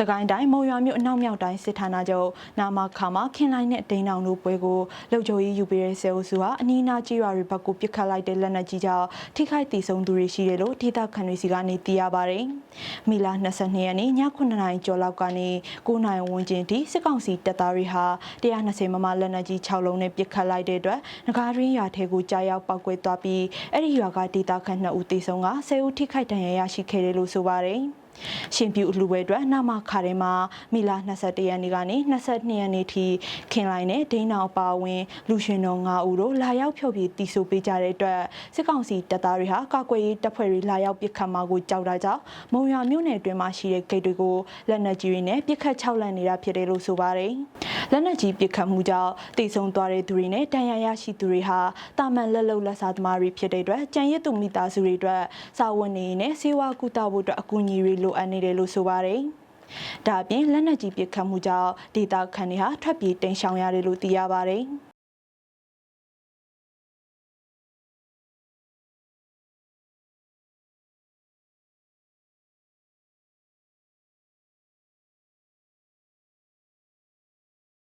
စကိုင်းတိုင်းမုံရွာမြို့အနောက်မြောက်တိုင်းစစ်ဌာနချုပ်နာမခါမှာခင်လိုက်တဲ့ဒိန်းတောင်တို့ပွဲကိုလုံခြုံရေးယူပေးတဲ့ဆဲအုပ်စုဟာအနီးအနားကြေးရွာတွေဘက်ကိုပစ်ခတ်လိုက်တဲ့လက်နက်ကြီးကြောင့်ထိခိုက်ဒေဆုံးသူတွေရှိတယ်လို့ဒေသခံတွေစီကနေသိရပါတယ်။မီလာ22ရက်နေ့ည9:00နာရီကျော်လောက်ကနေ9:00နာရီဝန်းကျင်ထိစစ်ကောင်စီတပ်သားတွေဟာ120မမလက်နက်ကြီး6လုံးနဲ့ပစ်ခတ်လိုက်တဲ့အတွက်ငကားရင်းရွာထဲကိုကြားရောက်ပောက်ကွဲသွားပြီးအဲ့ဒီရွာကဒေသခံ2ဦးသေဆုံးက10ဦးထိခိုက်ဒဏ်ရာရရှိခဲ့တယ်လို့ဆိုပါတယ်။ ရှင်ပြူအလှူပွဲအတွက်နာမခါထဲမှာမီလာ21ရက်နေ့ကနေ22ရက်နေ့ထိခင်လိုက်နဲ့ဒိန်းအောင်အပါအဝင်လူရှင်တော်9ဦးတို့လာရောက်ဖြုတ်ပြီးတီဆိုပေးကြတဲ့အတွက်စစ်ကောင်စီတပ်သားတွေဟာကာကွယ်ရေးတပ်ဖွဲ့တွေလာရောက်ပစ်ခတ်မှာကိုကြောက်တာကြောင့်မုံရွာမြို့နယ်အတွင်းမှာရှိတဲ့ဂိတ်တွေကိုလက်နက်ကြီးတွေနဲ့ပစ်ခတ်ခြောက်လန့်နေတာဖြစ်တယ်လို့ဆိုပါတယ်။ လက်နက်ကြီးပစ်ခတ်မှုကြောင့်တိဆုံသွားတဲ့သူတွေနဲ့တန်ရာရရှိသူတွေဟာတာမန်လက်လုံလက်စားသမားတွေဖြစ်တဲ့အတွက်ကြံရစ်သူမိသားစုတွေအတွက်စာဝန်နေနဲ့စေဝါကူတာဖို့အတွက်အကူအညီတွေလိုအပ်နေတယ်လို့ဆိုပါတယ်။ဒါအပြင်လက်နက်ကြီးပစ်ခတ်မှုကြောင့်ဒေတာခန်တွေဟာထွက်ပြေးတိမ်းရှောင်ရတယ်လို့သိရပါတယ်။